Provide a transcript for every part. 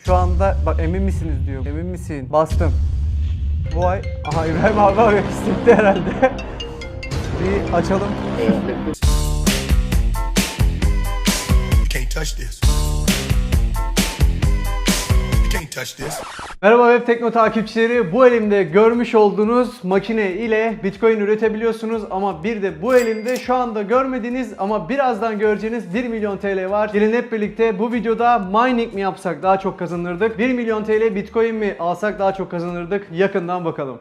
Şu anda bak emin misiniz diyor. Emin misin? Bastım. Bu ay aha İbrahim abi arıyor hissetti herhalde. Bir açalım. Can't touch this. Touch this. Merhaba Web Tekno takipçileri. Bu elimde görmüş olduğunuz makine ile Bitcoin üretebiliyorsunuz ama bir de bu elimde şu anda görmediğiniz ama birazdan göreceğiniz 1 milyon TL var. Gelin hep birlikte bu videoda mining mi yapsak daha çok kazanırdık? 1 milyon TL Bitcoin mi alsak daha çok kazanırdık? Yakından bakalım.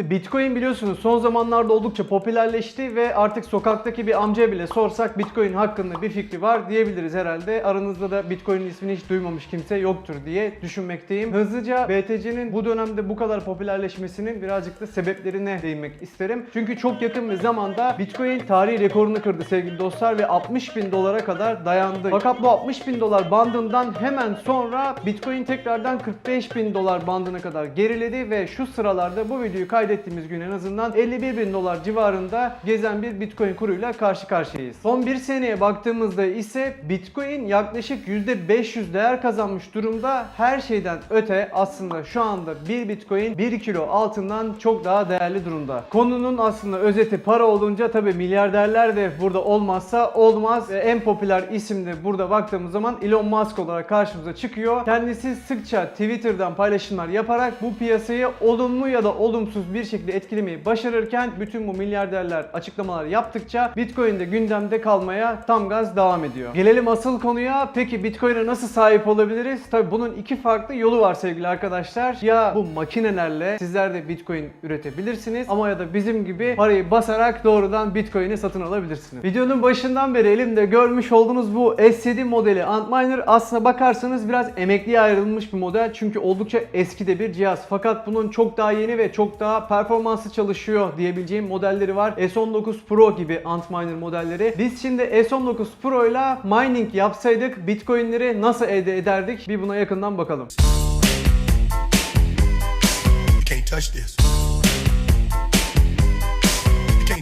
Şimdi Bitcoin biliyorsunuz son zamanlarda oldukça popülerleşti ve artık sokaktaki bir amcaya bile sorsak Bitcoin hakkında bir fikri var diyebiliriz herhalde. Aranızda da Bitcoin'in ismini hiç duymamış kimse yoktur diye düşünmekteyim. Hızlıca BTC'nin bu dönemde bu kadar popülerleşmesinin birazcık da sebeplerine değinmek isterim. Çünkü çok yakın bir zamanda Bitcoin tarihi rekorunu kırdı sevgili dostlar ve 60 bin dolara kadar dayandı. Fakat bu 60 bin dolar bandından hemen sonra Bitcoin tekrardan 45 bin dolar bandına kadar geriledi ve şu sıralarda bu videoyu kaydettiğimiz gün en azından 51 bin dolar civarında gezen bir Bitcoin kuruyla karşı karşıyayız. Son bir seneye baktığımızda ise Bitcoin yaklaşık %500 değer kazanmış durumda. Her şeyden öte aslında şu anda bir Bitcoin 1 kilo altından çok daha değerli durumda. Konunun aslında özeti para olunca tabi milyarderler de burada olmazsa olmaz. En popüler isim de burada baktığımız zaman Elon Musk olarak karşımıza çıkıyor. Kendisi sıkça Twitter'dan paylaşımlar yaparak bu piyasayı olumlu ya da olumsuz bir şekilde etkilemeyi başarırken bütün bu milyarderler açıklamalar yaptıkça Bitcoin de gündemde kalmaya tam gaz devam ediyor. Gelelim asıl konuya. Peki Bitcoin'e nasıl sahip olabiliriz? Tabi bunun iki farklı yolu var sevgili arkadaşlar. Ya bu makinelerle sizler de Bitcoin üretebilirsiniz ama ya da bizim gibi parayı basarak doğrudan Bitcoin'i satın alabilirsiniz. Videonun başından beri elimde görmüş olduğunuz bu S7 modeli Antminer aslına bakarsanız biraz emekliye ayrılmış bir model çünkü oldukça eski de bir cihaz. Fakat bunun çok daha yeni ve çok daha performanslı çalışıyor diyebileceğim modelleri var. S19 Pro gibi Antminer modelleri. Biz şimdi S19 Pro ile mining yapsaydık Bitcoin'leri nasıl elde ederdik? Bir buna yakından bakalım. Touch this.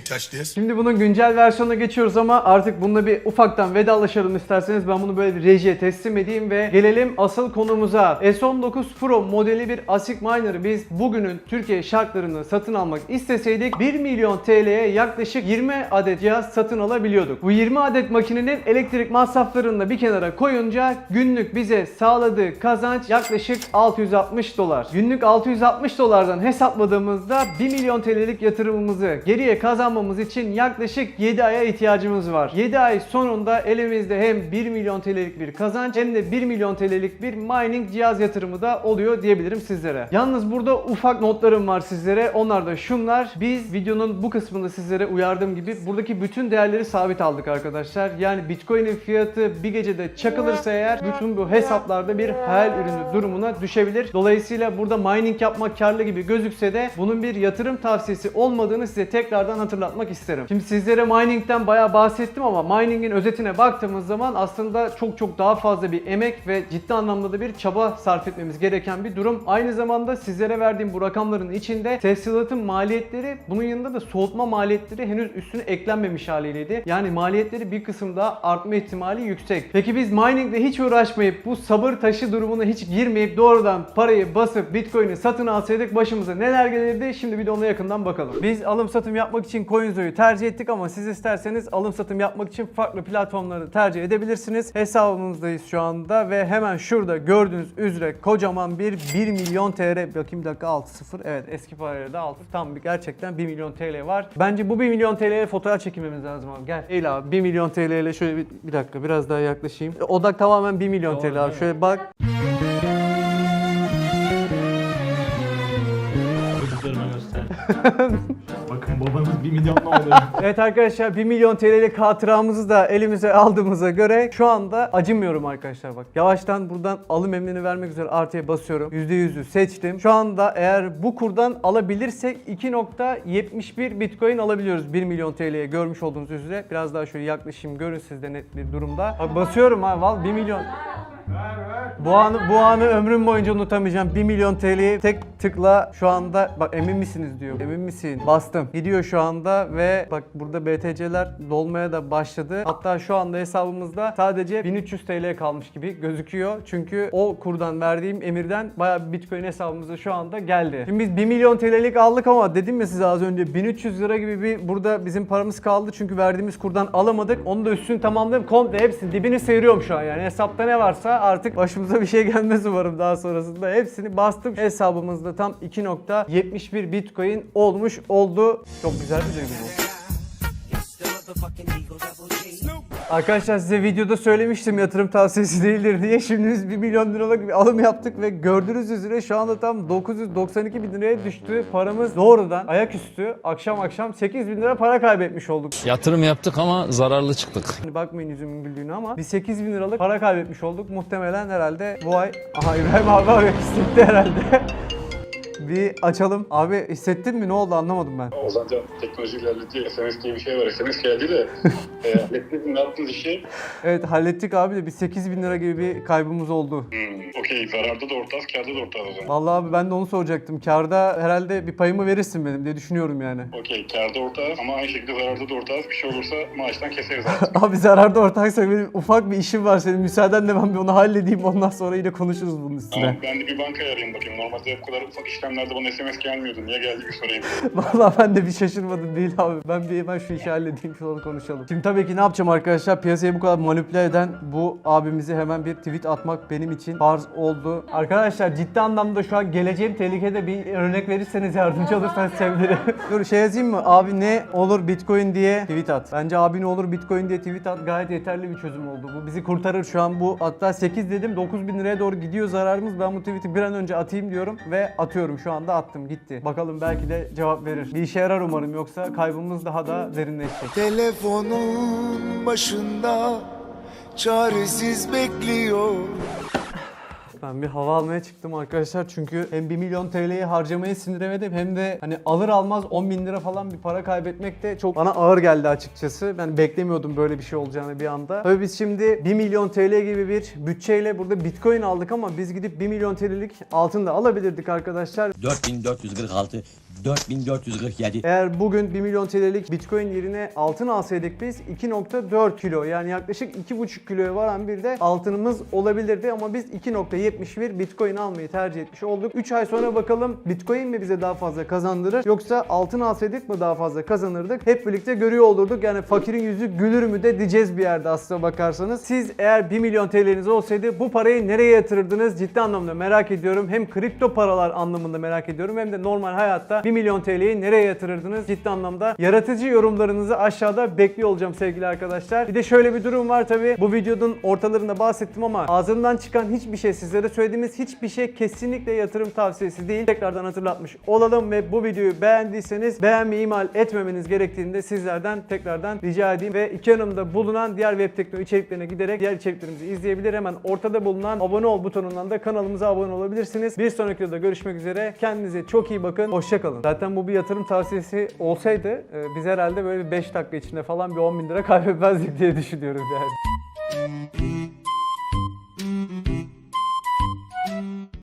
Touch this. Şimdi bunun güncel versiyonuna geçiyoruz ama artık bununla bir ufaktan vedalaşalım isterseniz. Ben bunu böyle bir rejiye teslim edeyim ve gelelim asıl konumuza. S19 Pro modeli bir ASIC Miner'ı biz bugünün Türkiye şartlarını satın almak isteseydik 1 milyon TL'ye yaklaşık 20 adet cihaz satın alabiliyorduk. Bu 20 adet makinenin elektrik masraflarını da bir kenara koyunca günlük bize sağladığı kazanç yaklaşık 660 dolar. Günlük 660 dolardan hesapladığımızda 1 milyon TL'lik yatırımımızı geriye kazanmamız için yaklaşık 7 aya ihtiyacımız var. 7 ay sonunda elimizde hem 1 milyon TL'lik bir kazanç hem de 1 milyon TL'lik bir mining cihaz yatırımı da oluyor diyebilirim sizlere. Yalnız burada ufak notlarım var sizlere. Onlar da şunlar. Biz videonun bu kısmında sizlere uyardığım gibi buradaki bütün değerleri sabit aldık arkadaşlar. Yani Bitcoin'in fiyatı bir gecede çakılırsa eğer bütün bu hesaplarda bir hayal ürünü durumuna düşebilir. Dolayısıyla burada mining yapmak karlı gibi gözükse de bunun bir yatırım tavsiyesi olmadığını size tekrardan hatırlatmak isterim. Şimdi sizlere mining'den bayağı bahsettim ama mining'in özetine baktığımız zaman aslında çok çok daha fazla bir emek ve ciddi anlamda da bir çaba sarf etmemiz gereken bir durum. Aynı zamanda sizlere verdiğim bu rakamların içinde tesisatın maliyetleri bunun yanında da soğutma maliyetleri henüz üstüne eklenmemiş haliyleydi. Yani maliyetleri bir kısım artma ihtimali yüksek. Peki biz miningle hiç uğraşmayıp bu sabır taşı durumuna hiç girmeyip doğrudan parayı basıp bitcoin'i satın alsaydık başımıza neler gelirdi? Şimdi bir de ona yakından bakalım. Biz alım satım yapmak için CoinZo'yu tercih ettik ama siz isterseniz alım satım yapmak için farklı platformları tercih edebilirsiniz. Hesabımızdayız şu anda ve hemen şurada gördüğünüz üzere kocaman bir 1 milyon TL bakayım dakika 6 0 evet eski parayla da 6 tam bir gerçekten 1 milyon TL var. Bence bu 1 milyon TL'ye fotoğraf çekilmemiz lazım abi gel. Eğil abi 1 milyon TL ile şöyle bir, bir dakika biraz daha yaklaşayım. Odak tamamen 1 milyon TL abi şöyle bak. Bakın babanız 1 milyonla oluyor. Evet arkadaşlar 1 milyon TL'lik hatıramızı da elimize aldığımıza göre şu anda acımıyorum arkadaşlar bak. Yavaştan buradan alım emrini vermek üzere artıya basıyorum. %100'ü seçtim. Şu anda eğer bu kurdan alabilirsek 2.71 Bitcoin alabiliyoruz 1 milyon TL'ye görmüş olduğunuz üzere. Biraz daha şöyle yaklaşayım görün siz de net bir durumda. Bak basıyorum ha val 1 milyon. Bu anı, bu anı ömrüm boyunca unutamayacağım. 1 milyon TL'yi tek tıkla şu anda bak emin misiniz diyor. Emin misin? Bastım. Gidiyor şu anda ve bak burada BTC'ler dolmaya da başladı. Hatta şu anda hesabımızda sadece 1300 TL kalmış gibi gözüküyor. Çünkü o kurdan verdiğim emirden bayağı bir Bitcoin hesabımıza şu anda geldi. Şimdi biz 1 milyon TL'lik aldık ama dedim ya size az önce 1300 lira gibi bir burada bizim paramız kaldı. Çünkü verdiğimiz kurdan alamadık. Onu da üstünü tamamladım. Komple hepsini dibini sıyırıyorum şu an yani. Hesapta ne varsa artık başımıza bir şey gelmez umarım daha sonrasında. Hepsini bastım. Hesabımızda tam 2.71 Bitcoin olmuş oldu. Çok güzel bir duygu bu. Arkadaşlar size videoda söylemiştim yatırım tavsiyesi değildir diye. Şimdi biz 1 milyon liralık bir alım yaptık ve gördüğünüz üzere şu anda tam 992 bin liraya düştü. Paramız doğrudan ayaküstü akşam akşam 8 bin lira para kaybetmiş olduk. Yatırım yaptık ama zararlı çıktık. Hani bakmayın yüzümün güldüğüne ama biz 8 bin liralık para kaybetmiş olduk. Muhtemelen herhalde bu ay... Aha İbrahim abi hissetti herhalde. Bir açalım. Abi hissettin mi? Ne oldu anlamadım ben. O zaten teknoloji ilerledi. SMS diye bir şey var. SMS geldi de. e, hallettiniz mi? Ne yaptınız işi? Evet hallettik abi de bir 8 bin lira gibi bir kaybımız oldu. Hmm, Okey. Zararda da ortağız, kârda da ortağız o zaman. Vallahi abi ben de onu soracaktım. Karda herhalde bir payımı verirsin benim diye düşünüyorum yani. Okey. Kârda ortağız ama aynı şekilde zararda da ortağız. Bir şey olursa maaştan keseriz artık. Abi zararda ortaksak benim ufak bir işim var senin. Müsaadenle ben bir onu halledeyim. Ondan sonra yine konuşuruz bunun üstüne. Tamam. Ben de bir bankaya arayayım bakayım. Normalde bu kadar ufak işlemlerde bana SMS gelmiyordu. Niye geldi bir sorayım. Vallahi ben de bir şaşırmadım değil abi. Ben bir hemen şu işi halledeyim sonra konuşalım. Şimdi tabii ki ne yapacağım arkadaşlar? Piyasayı bu kadar manipüle eden bu abimize hemen bir tweet atmak benim için farz oldu. Arkadaşlar ciddi anlamda şu an geleceğim tehlikede bir örnek verirseniz yardımcı olursanız sevinirim. Dur şey yazayım mı? Abi ne olur Bitcoin diye tweet at. Bence abi ne olur Bitcoin diye tweet at gayet yeterli bir çözüm oldu. Bu bizi kurtarır şu an bu. Hatta 8 dedim 9 bin liraya doğru gidiyor zararımız. Ben bu tweet'i bir an önce atayım diyorum ve atıyorum. Şu anda attım gitti. Bakalım belki de cevap verir. Bir işe yarar umarım yoksa kaybımız daha da derinleşecek. Telefonun başında çaresiz bekliyor. Ben bir hava almaya çıktım arkadaşlar çünkü hem 1 milyon TL'yi harcamayı sindiremedim hem de hani alır almaz 10 bin lira falan bir para kaybetmek de çok bana ağır geldi açıkçası. Ben beklemiyordum böyle bir şey olacağını bir anda. Tabii biz şimdi 1 milyon TL gibi bir bütçeyle burada bitcoin aldık ama biz gidip 1 milyon TL'lik altın da alabilirdik arkadaşlar. 4446, 4447. Eğer bugün 1 milyon TL'lik bitcoin yerine altın alsaydık biz 2.4 kilo yani yaklaşık 2.5 kiloya varan bir de altınımız olabilirdi ama biz 2.71 bitcoin almayı tercih etmiş olduk. 3 ay sonra bakalım bitcoin mi bize daha fazla kazandırır yoksa altın alsaydık mı daha fazla kazanırdık? Hep birlikte görüyor olurduk. Yani fakirin yüzü gülür mü de diyeceğiz bir yerde aslına bakarsanız. Siz eğer 1 milyon TL'niz olsaydı bu parayı nereye yatırırdınız? Ciddi anlamda merak ediyorum. Hem kripto paralar anlamında merak ediyorum hem de normal hayatta 1 milyon TL'yi nereye yatırırdınız? Ciddi anlamda yaratıcı yorumlarınızı aşağıda bekliyor olacağım sevgili arkadaşlar. Bir de şöyle bir durum var tabi. Bu videonun ortalarında bahsettim ama ağzımdan çıkan hiçbir şey sizlere söylediğimiz hiçbir şey kesinlikle yatırım tavsiyesi değil. Tekrardan hatırlatmış olalım ve bu videoyu beğendiyseniz beğenmeyi ihmal etmemeniz gerektiğini de sizlerden tekrardan rica edeyim ve iki yanımda bulunan diğer web tekno içeriklerine giderek diğer içeriklerimizi izleyebilir. Hemen ortada bulunan abone ol butonundan da kanalımıza abone olabilirsiniz. Bir sonraki videoda görüşmek üzere. Kendinize çok iyi bakın. Hoşçakalın. Zaten bu bir yatırım tavsiyesi olsaydı e, biz herhalde böyle bir 5 dakika içinde falan bir 10 bin lira kaybetmezdik diye düşünüyorum yani.